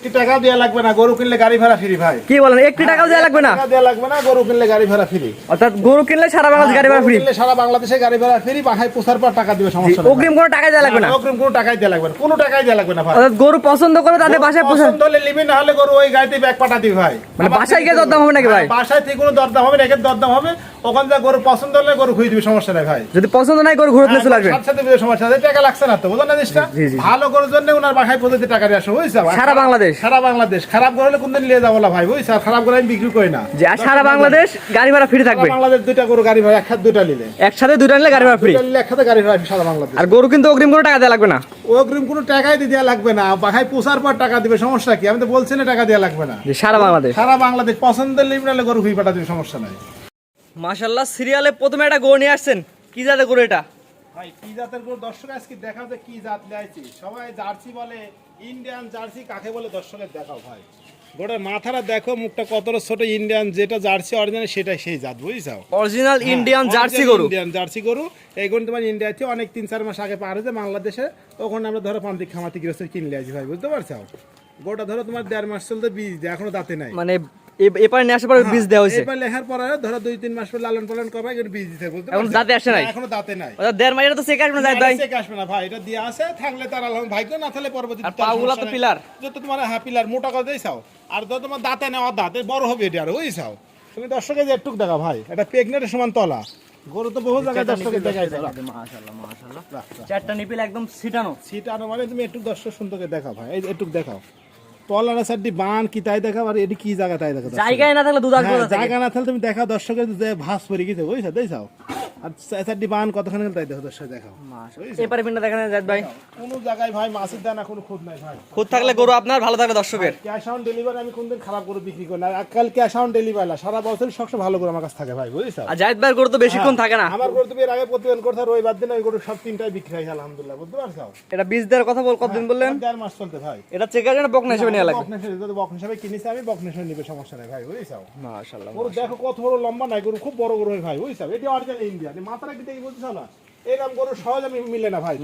একটি টাকা দেওয়া লাগবে না গরু কিনলে গাড়ি ভাড়া ফ্রি ভাই। কি বলেন একটি টাকাও দেওয়া লাগবে না? দেওয়া লাগবে না গরু কিনলে গাড়ি ভাড়া ফ্রি। অর্থাৎ গরু কিনলে সারা বাংলাদেশ গাড়ি ভাড়া ফ্রি। কিনলে সারা বাংলাদেশে গাড়ি ভাড়া ফ্রি বাসায় পোষার পর টাকা দিবে সমস্যা নেই অগ্রিম কোনো টাকা দেওয়া লাগবে না? হ্যাঁ, অগ্রিম কোনো টাকাই দেওয়া লাগবে না কোনো টাকাই দেওয়া লাগবে না ভাই। অর্থাৎ গরু পছন্দ করে তাদের বাসায় পোষা পছন্দ হলে নিবি না হলে গরু ওই গাড়িতে ব্যাগ পাঠা দিবি ভাই। মানে বাসায় গিয়ে দরদাম হবে নাকি ভাই? হ্যাঁ, বাসায় থেকে কোনো দরদাম হবে না একের দরদাম হবে ওখান থেকে গরু পছন্দ হলে গরু খুঁজে দিবি সমস্যা নেই ভাই। যদি পছন্দ নাই গরু ঘুরতে চলে আসবে। সাথে সাথে বিয়ে সমস্যা টাকা লাগছে না তো বুঝলেন না জিনিসটা। ভালো গরুর জন্য ওনার বাসায় পদ্ধতি টাকা দিয়ে আসো বুঝছ সারা বাংলাদেশ? সারা বাংলাদেশ। খারাপ গরু হলে কোনদিন নিয়ে যাব না ভাই বুঝছ আর খারাপ গরু আমি বিক্রি করি না। যে সারা বাংলাদেশ গাড়ি ভাড়া ফ্রি থাকবে। বাংলাদেশ দুইটা গরু গাড়ি ভাড়া একসাথে দুইটা নিলে। একসাথে দুইটা নিলে গাড়ি ভাড়া ফ্রি একসাথে গাড়ি ভাড়া সারা বাংলাদেশ। আর গরু কিন্তু অগ্রিম কোনো টাকা দেওয়া লাগবে না। অগ্রিম কোনো টাকাই দিয়ে দেওয়া লাগবে না। বাসায় পোষার পর টাকা দিবে সমস্যা কি? আমি তো বলছি না টাকা দেওয়া লাগবে না। সারা বাংলাদেশ। সারা বাংলাদেশ পছন্দের লিম গরু খুঁজে পাঠা দিবে সমস্যা নাই। মাশাল্লাহ সিরিয়ালে প্রথমে একটা গরু নিয়ে আসছেন। কি জাতের গরু এটা? ভাই কি জাতের গরু? দর্শক আজকে দেখাও যে কি জাত লাইছি সবাই জার্সি বলে ইন্ডিয়ান জার্সি কাকে বলে দর্শকের দেখাও ভাই। গোটার মাথাটা দেখো মুখটা কতটা ছোট ইন্ডিয়ান যেটা জার্সি অরিজিনাল সেটাই সেই জাত বুঝছ? অরিজিনাল ইন্ডিয়ান জার্সি গরু। ইন্ডিয়ান জার্সি গরু। এই গরু তোমার ইন্ডিয়াতে অনেক তিন চার মাস আগে পার হয়েছে বাংলাদেশে। ওখানে আমরা ধরো পান্তিক খামাতি গৃহস্থ কিনলে আছি ভাই বুঝতে পারছ? গোটা ধরো তোমার দেড় মাস চলতে বীজ এখনও দাঁতে নাই। মানে এপারে নিয়ে আসার পরে বীজ দেওয়া হয়েছে। এবার লেখার পরে ধরো দুই তিন মাস পর লালন পালন করবে কিন্তু বীজ দিতে এখনও? দাঁতে আসে নাই? না, এখনও দাঁতে নাই। দেড় মাইলে তো চেক আসবে না ভাই চেক আসবে না ভাই এটা দিয়ে আছে থাকলে তার আলহাম ভাগ্য না থাকলে পরবর্তী আর পাগুলা তো পিলার। যত তোমার হ্যাঁ পিলার মোটা করে দিয়েছাও আর যত তোমার দাঁতে নেওয়া দাঁতে বড় হবে এটা আর বুঝছাও তুমি দর্শকে যে একটুক দেখা ভাই এটা প্রেগনেন্টের সমান তলা। গরু তো বহু জায়গায় দর্শকে দেখাইছে। মাশাআল্লাহ মাশাআল্লাহ। চারটা নিপিল একদম ছিটানো। আর মানে তুমি একটু দর্শক সুন্দরকে দেখাও ভাই এই একটু দেখাও। তলার সাইডটি বান কি তাই দেখা আর এটি কি জায়গা তাই দেখা জায়গায় না থাকলে দুধ হ্যাঁ? জায়গা না থাকলে তুমি দেখা দর্শকের যে ভাস পরে গেছে বুঝছ দেখাও আর বান কতখানি তাই দেখো দর্শক দেখাও। ভাই। কোনো জায়গায় ভাই মাছের দানা কোনো খুদ নাই ভাই। খুদ থাকলে গরু আপনার ভালো দর্শকের। ক্যাশ অন ডেলিভারি আমি কোনদিন খারাপ করে বিক্রি করি না। আর আজকাল ক্যাশ অন ডেলিভারি না সারা বছর সবসময় ভালো আমার কাছে থাকে ভাই বুঝছ? আর জায়দ ভাইয়ের গরু তো বেশিক্ষণ থাকে না। আমার গরু এর আগে প্রতিদিন করতে রবিবার দিন ওই গরু সব তিনটাই বিক্রি হয় আলহামদুলিল্লাহ বুঝতে পারছ? এটা বীজ দেওয়ার কথা বল কতদিন বললেন? দেড় মাস চলতে ভাই। এটা চেক আসবে না বকনা হিসেবে নেওয়া লাগবে। বকনেশ্বরী যদি বকন হিসাবে কিনেছি আমি নিবে সমস্যা নাই ভাই বুঝছ? মাশাআল্লাহ গরু দেখো কত বড় লম্বা নাই গরু খুব বড় গরু হয় ভাই বুঝছ? এটি অরিজিনাল ইন্ডিয়া মাথাটা কি দেখি বুঝছ না। এরকম গরু সহজ আমি মিলে না ভাই।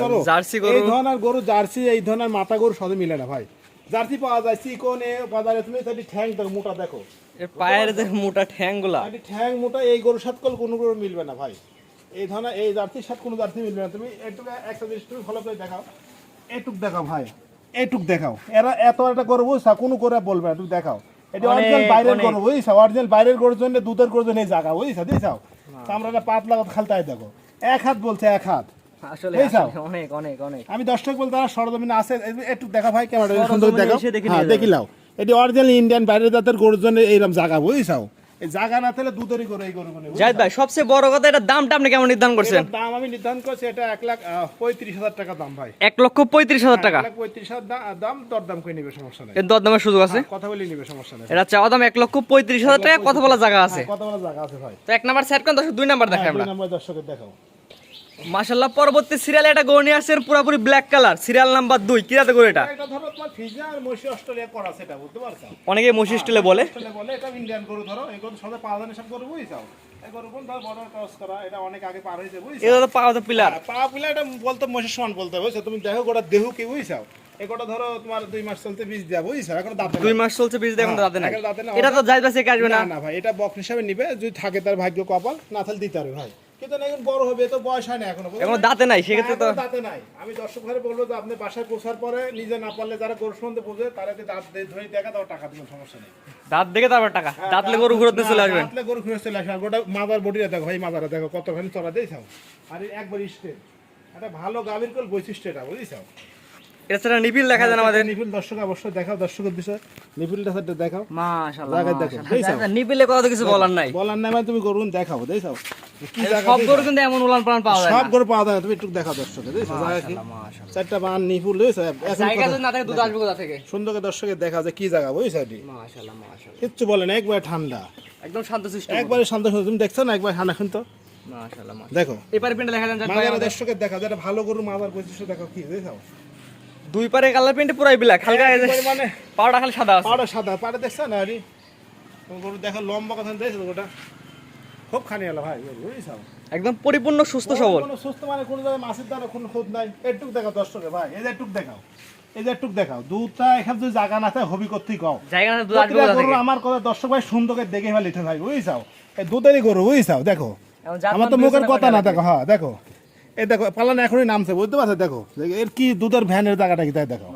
করো জার্সি গরু- এই ধরনের গরু জার্সি এই ধরনের মাথা গরু সহজে মিলে না ভাই। জার্সি পাওয়া যায় চিকন বাজারে তুমি ঠ্যাং দেখো মোটা দেখো। এর পায়ের যে মোটা ঠ্যাংগুলা। তাটি ঠ্যাং মোটা এই গরুর সাথে কল কোনো গরু মিলবে না ভাই। এই ধরনের এই জার্সির সাথে কোনো জার্সি মিলবে না। তুমি একটু একটা জিনিস তুমি ফলো করে দেখাও। এটুক দেখাও ভাই এটুক দেখাও। এরা এত একটা গরু বুঝছা কোনো করে বলবে না তুমি দেখাও। এটা অনেক, অরিজিনাল বাইরের গরু বুঝছা অরিজিনাল বাইরের গরুর জন্য দুধের গরুর জন্য এই জায়গা বুঝছা দিছাও? চামড়াটা পাতলা কথা খালতাই দেখো। এক হাত বলছে এক হাত। আমি দর্শক বলতে তারা সরজমিনে আছে। একটু দেখা ভাই ক্যামেরা সুন্দর দেখো হ্যাঁ দেখি লাও এটি অরিজিনাল ইন্ডিয়ান বাইরের জাতের গরুর জন্য এইরকম জায়গা বুঝছাও জায়গা না দুধেরই গরু এই গরু জাহিদ ভাই সবচেয়ে বড় কথা এটার দামটা আপনি কেমন নির্ধারণ করছেন? দাম আমি নির্ধারণ করছি এটা এক লাখ পঁয়ত্রিশ হাজার টাকা দাম ভাই। এক লক্ষ পঁয়ত্রিশ হাজার টাকা? এক লাখ পঁয়ত্রিশ হাজার দাম দরদাম করে নিবে সমস্যা নেই। এর দরদামের সুযোগ আছে? কথা বলে নিবে সমস্যা নেই। এটা চাওয়া দাম এক লক্ষ পঁয়ত্রিশ হাজার টাকা কথা বলা জায়গা আছে। কথা বলা জায়গা আছে ভাই। তো এক নাম্বার সেট করেন দর্শক দুই নাম্বার দেখাই আমরা দুই নাম্বার দর্শকের দেখাও। মাশাল্লাহ পরবর্তী সিরিয়াল এটা গরু নিয়ে আসছেন পুরোপুরি ব্ল্যাক কালার সিরিয়াল নাম্বার দুই। কি যাতে গরু এটা? এটা ধরো তোমার ফিজা আর মসি অস্ট্রেলিয়া করা সেটা বুঝতে পারছ? অনেকে মসি স্টিলে বলে। অস্ট্রেলিয়া বলে এটা ইন্ডিয়ান গরু ধরো গরু সবাই পাওয়া যায় না সব গরু বুঝছাও এটা এটা এটা তুমি দেখো গোটা দেহু কি বুঝছাও এই গোটা ধরো তোমার দুই মাস চলতে বীজ দেওয়া বুঝছ? এখন দাঁত দুই মাস চলছে বীজ দেখুন হ্যাঁ, দাঁতে নাই। এটা তো ভাই চেকে আসবে না। না না ভাই এটা বক হিসাবে নিবে যদি থাকে তার ভাগ্য কপাল না তাহলে দিতে হবে ভাই। কিন্তু এখন বড় হবে তো বয়স হয় না এখনও। এখনও দাঁতে নাই সেক্ষেত্রে তো দাঁতে নাই। আমি দর্শক ঘরে বলব যে আপনি বাসায় পৌঁছার পরে নিজে না পারলে যারা গরু সম্বন্ধে বোঝে তারা দাঁত ধরে দেখা দাও টাকা দিবেন সমস্যা নেই। দাঁত দেখে তারপর টাকা। দাঁতলে গরু ঘুরতে চলে আসবেন। দাঁতলে গরু ঘুরে চলে আসবে গোটা মাদার বডিটা দেখো ভাই মাদারা দেখো কতখানি চড়া দিয়েছাও আর একবার স্টেট একটা ভালো গাভীর কল বৈশিষ্ট্য এটা বুঝেছাও? এছাড়া নিবিল দেখা যায় আমাদের। নিপুল দর্শক অবশ্যই দেখাও দর্শকের বিষয়। দেখাও। মাশাআল্লাহ দেখো? নিবিলে কথা কিছু বলার নাই। বলার নামে তুমি গরু দেখাও দেখো সব গরু কিন্তু এমন উলান পালান পাওয়া যায় সব গরু পাওয়া যায় তুমি একটু দেখাও দর্শকে দেখছ জায়গা কি? চারটা বান নিপুল বুঝছ? জায়গা যদি না থাকে দুধ আসবে কোথা থেকে? সুন্দরকে দর্শকে দেখা যায় কি জায়গা বুঝছ? এটি মাশাআল্লাহ মাশাআল্লাহ। কিচ্ছু বলে না একবার ঠান্ডা। একদম শান্ত একবারে শান্ত তুমি দেখছ না একবার ঠান্ডা কিন্তু? মাশাআল্লাহ মাশাআল্লাহ। দেখো। পিনটা দেখা যান। দর্শকের দেখা একটা ভালো গরু মাদার বৈশিষ্ট্য দেখো কি দেখো দুই পারে কালার প্রিন্ট পুরাই ব্ল্যাক হালকা মানে পাউডার খালি সাদা আছে। পাড়া সাদা পাড়া দেখছ না আরে? গরু দেখো লম্বা কথা দেখছ গোটা? খুব খানি হলো ভাই বুঝছ? একদম পরিপূর্ণ সুস্থ সবল। সুস্থ মানে কোনো জায়গায় মাছের দ্বারা কোনো খুদ নাই। একটুক দেখাও দর্শকে ভাই এই যে দেখাও। এই যে দেখাও দুধটা এখানে যদি জায়গা না থাকে হবি করতেই কও। জায়গা না দুধ গরু আমার কথা দর্শক ভাই সুন্দর করে দেখে ফেলিতে ভাই বুঝছাও এই দুধেরই গরু বুঝছাও দেখো। আমার তো মুখের কথা না দেখো হ্যাঁ দেখো। এই দেখো, পালান এখনই নামছে, বুঝতে পারছ দেখো, এর কি দুধের ভ্যানের জায়গাটা কি তাই দেখো।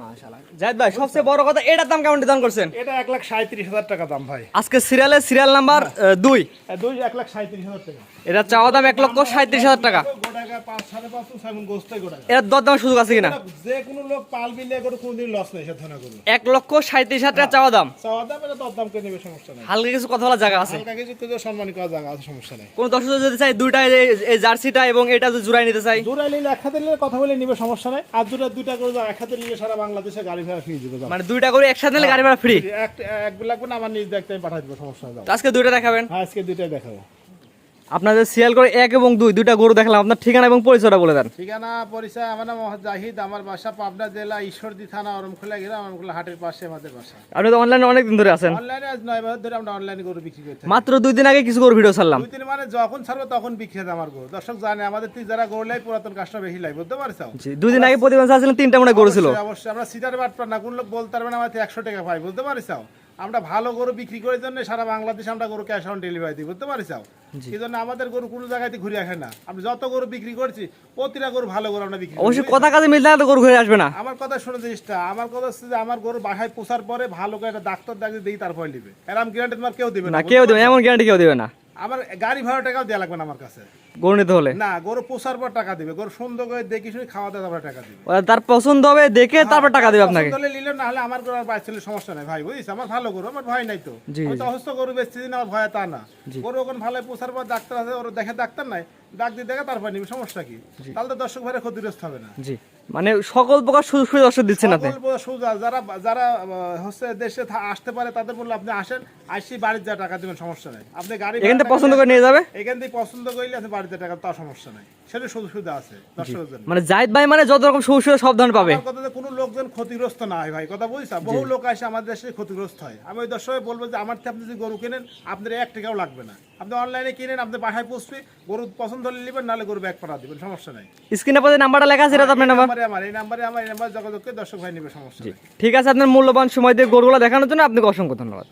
জাহিদ ভাই সবচেয়ে বড় কথা এটার দাম কেমন নির্ধারণ করছেন? এটা এক লাখ সাঁত্রিশ হাজার টাকা দাম ভাই। আজকে সিরিয়ালে সিরিয়াল নাম্বার দুই। দুই এক লাখ সাঁত্রিশ হাজার টাকা। এটা চাওয়া দাম এক লক্ষ সাঁত্রিশ হাজার টাকা। গোটাকা পাঁচ সাড়ে পাঁচ ছয় মণ গোস্ত গোটাকা। এর দর সুযোগ আছে কিনা? যে কোনো লোক পাল বিলে করে কোনোদিন লস নেই সে ধরনের গরু এক লক্ষ সাঁত্রিশ হাজার টাকা চাওয়া দাম। চাওয়া দাম এটা দর করে নেবে সমস্যা নেই। হালকা কিছু কথা বলার জায়গা আছে? হালকা কিছু কিছু সম্মান করা জায়গা আছে সমস্যা নেই। কোন দর্শক যদি চাই দুইটা এই- জার্সিটা এবং এটা যদি জোড়াই নিতে চাই নিলে নিলে কথা বলে নিবে সমস্যা নেই। আর দুটা দুইটা করে এক হাতে নিলে সারা বাংলাদেশে গাড়ি ভাড়া ফ্রি দিবে মানে দুইটা করে একসাথে নিলে গাড়ি ভাড়া ফ্রি? এক এক লাগবে না আমার নিজ দেখতে আমি পাঠাই দেবো সমস্যা নেই আজকে দুইটা দেখাবেন? হ্যাঁ আজকে দুইটাই দেখাবো। আপনাদের করে এক এবং দুই দুইটা গরু দেখলাম। আপনার ঠিকানা এবং পরিচয়টা বলে দেন। ঠিকানা পরিচয় আমার নাম মোহাম্মদ জাহিদ। আমার বাসা পাবনা জেলা ঈশ্বরদী থানা অরমখোলা গেলাম অরমখোলা হাটের পাশে আমাদের বাসা। আপনি তো অনলাইনে অনেক দিন ধরে আছেন। অনলাইনে আজ নয় বছর ধরে আমরা অনলাইনে গরু বিক্রি করতে মাত্র দুই দিন আগে কিছু গরু ভিডিও ছাড়লাম। দুই তিন মানে যখন ছাড়বো তখন বিক্রি হবে আমার গরু। দর্শক জানে আমাদের তুই যারা গরু লাই পুরাতন কাস্টমার বেশি লাই বুঝতে পারছ? জি দুই দিন আগে প্রতিবেদন ছাড়ছিলেন তিনটা মনে গরু ছিল। অবশ্যই, আমরা সিটার বাটপার না কোন লোক বলতে পারবে না আমাদের একশো টাকা পাই বুঝতে পারিস আমরা ভালো গরু বিক্রি করার জন্য সারা বাংলাদেশে আমরা গরু ক্যাশ অন ডেলিভারি দিই বুঝতে পারিস এই জন্য আমাদের গরু কোনো জায়গাতে ঘুরে আসে না। আমরা যত গরু বিক্রি করছি প্রতিটা গরু ভালো গরু আমরা বিক্রি করি, অবশ্যই কথা কাজে মিলে না তো গরু ঘুরে আসবে না। আমার কথা শুনে জিনিসটা আমার কথা হচ্ছে যে আমার গরু বাসায় পোষার পরে ভালো করে একটা ডাক্তার ডাক্তার দিই তারপরে নিবে। এরকম গ্যারান্টি তোমার কেউ দিবে না না কেউ দেবে এমন গ্যারান্টি কেউ দেবে না। আমার গাড়ি ভাড়া টাকাও দেওয়া লাগবে না আমার কাছে। গরু নিতে হলে? না গরু পোষার পর টাকা দিবে। গরু সুন্দর করে দেখি শুনে খাওয়া দাওয়া তারপরে টাকা দিবে। তার পছন্দ হবে দেখে তারপর টাকা দেবে আপনাকে। পছন্দ হলে নিলে না হলে আমার গরু সমস্যা নাই। ভাই বুঝিস? আমার ভালো গরু আমার ভয় নাই তো। আমি তো অসুস্থ গরু বেচছি না আমার ভয় তা না। গরু ওখানে ভালো পোষার পর ডাক্তার আছে ওর দেখে ডাক্তার নাই। ডাক দিয়ে দেখে তারপর নিবে সমস্যা কি? তাহলে তো দর্শক ভাইয়ের ক্ষতিগ্রস্ত হবে না। জি। মানে সকল প্রকার সুযোগ সুবিধা দিচ্ছেন আপনি। যারা যারা হচ্ছে দেশে আসতে পারে তাদের বললে আপনি আসেন আসি বাড়ির যা টাকা দিবেন সমস্যা নাই। আপনি গাড়ি এখান থেকে পছন্দ করে নিয়ে যাবে? এখান থেকে পছন্দ করলে আপনি বাড়িতে টাকা তাও সমস্যা নাই। সেটা সুযোগ সুবিধা আছে মানে জাহিদ ভাই মানে যত রকম সুযোগ সুবিধা সব ধরনের পাবে। কথা কোনো লোকজন ক্ষতিগ্রস্ত না হয় ভাই কথা বুঝছা বহু লোক আসে আমাদের দেশে ক্ষতিগ্রস্ত হয়। আমি ওই দর্শকে বলব যে আমার থেকে আপনি যদি গরু কেনেন আপনার এক টাকাও লাগবে না। আপনি অনলাইনে কিনেন আপনি বাসায় পুষবে গরু পছন্দ হলে নেবেন নাহলে গরু ব্যাগ পাঠা দেবেন সমস্যা নাই। স্ক্রিনে পরে নাম্বারটা লেখা আছে এটা আপনার নাম্বার? আমার এই নাম্বারে আমার এই নাম্বারে যোগাযোগ করে দর্শক ভাই নেবে সমস্যা নেই। ঠিক আছে আপনার মূল্যবান সময় দিয়ে গরুগুলো দেখানোর জন্য আপনাকে অসংখ্য ধন্যবাদ।